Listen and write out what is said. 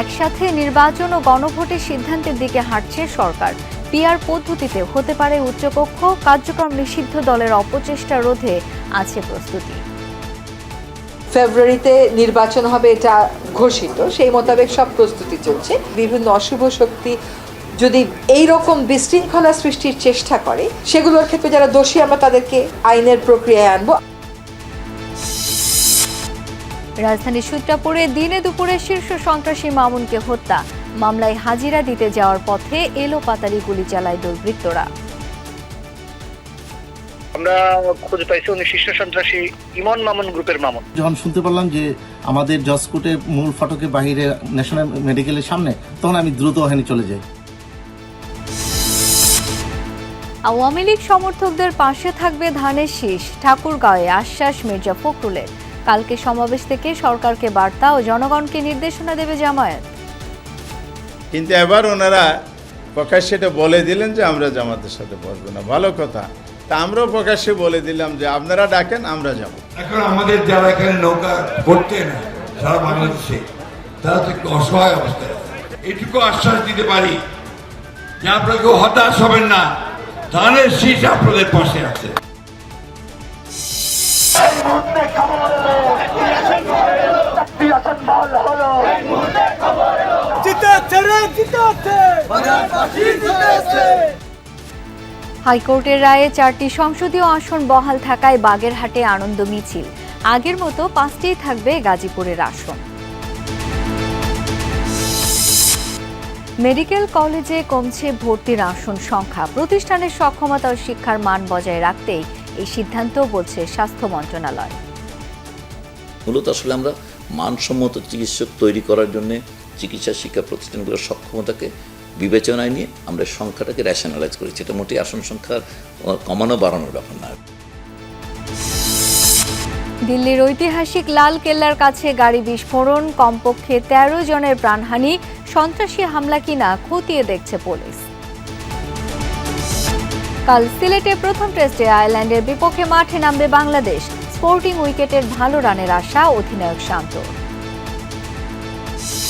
একসাথে নির্বাচন ও গণভোটের সিদ্ধান্তের দিকে হাঁটছে সরকার। পিআর পদ্ধতিতে হতে পারে উচ্চকক্ষ কার্যক্রম নিষিদ্ধ দলের অপচেষ্টা রোধে আছে প্রস্তুতি। ফেব্রুয়ারিতে নির্বাচন হবে এটা ঘোষিত, সেই মোতাবেক সব প্রস্তুতি চলছে। বিভিন্ন অশুভ শক্তি যদি এই রকম বিশৃঙ্খলা সৃষ্টির চেষ্টা করে, সেগুলোর ক্ষেত্রে যারা দোষী, আমরা তাদেরকে আইনের প্রক্রিয়ায় আনব। রাজধানীর সূত্রাপুরে দিনে দুপুরে শীর্ষ সন্ত্রাসী মামুনকে হত্যা। মামলায় হাজিরা দিতে যাওয়ার পথে এলো পাতালি গুলি চালায় দুর্বৃত্তরা। আমরা খোঁজ পাইছি উনি শীর্ষ সন্ত্রাসী ইমন মামুন গ্রুপের মামুন। যখন শুনতে পারলাম যে আমাদের জসকোটের মূল ফটকের বাইরে ন্যাশনাল মেডিকেলের সামনে তখন আমি দ্রুত ওখানে চলে যাই। আওয়ামী লীগ সমর্থকদের পাশে থাকবে ধানের শীষ ঠাকুরগাঁওয়ে আশ্বাস মির্জা ফখরুলের। কালকে সমাবেশ থেকে সরকারকে বার্তা ও জনগণকে নির্দেশনা দেবে জামায়াত। কিন্তু এবার ওনারা প্রকাশ্যে এটা বলে দিলেন যে আমরা জামাতের সাথে বসবো না। ভালো কথা। তা আমরাও প্রকাশ্যে বলে দিলাম যে আপনারা ডাকেন আমরা যাব। এখন আমাদের যারা এখানে নৌকা করতে না সারা বাংলাদেশে তারা তো একটু অসহায় অবস্থায় এটুকু আশ্বাস দিতে পারি যে আপনারা কেউ হতাশ হবেন না। ধানের শীষ আপনাদের পাশে আছে। হাইকোর্টের রায়ে চারটি সংসদীয় আসন বহাল থাকায় বাগেরহাটে আনন্দ মিছিল। আগের মতো পাঁচটিই থাকবে গাজীপুরের আসন। মেডিকেল কলেজে কমছে ভর্তির আসন সংখ্যা। প্রতিষ্ঠানের সক্ষমতা ও শিক্ষার মান বজায় রাখতেই এই সিদ্ধান্ত বলছে স্বাস্থ্য মন্ত্রণালয়। মূলত আসলে আমরা মানসম্মত চিকিৎসক তৈরি করার জন্য চিকিৎসা শিক্ষা প্রতিষ্ঠানগুলোর সক্ষমতাকে বিবেচনায় নিয়ে আমরা সংখ্যাটাকে রেশনালাইজ করেছি। এটা মোটেই আসন সংখ্যা কমানো, বাড়ানোর ব্যাপার না। দিল্লির ঐতিহাসিক লাল কেল্লার কাছে গাড়ি বিস্ফোরণ, কমপক্ষে তেরো জনের প্রাণহানি, সন্ত্রাসী হামলা কিনা খতিয়ে দেখছে পুলিশ। কাল সিলেটে প্রথম টেস্টে আয়ারল্যান্ডের বিপক্ষে মাঠে নামবে বাংলাদেশ। স্পোর্টিং উইকেটের ভালো রানের আশা অধিনায়ক শান্ত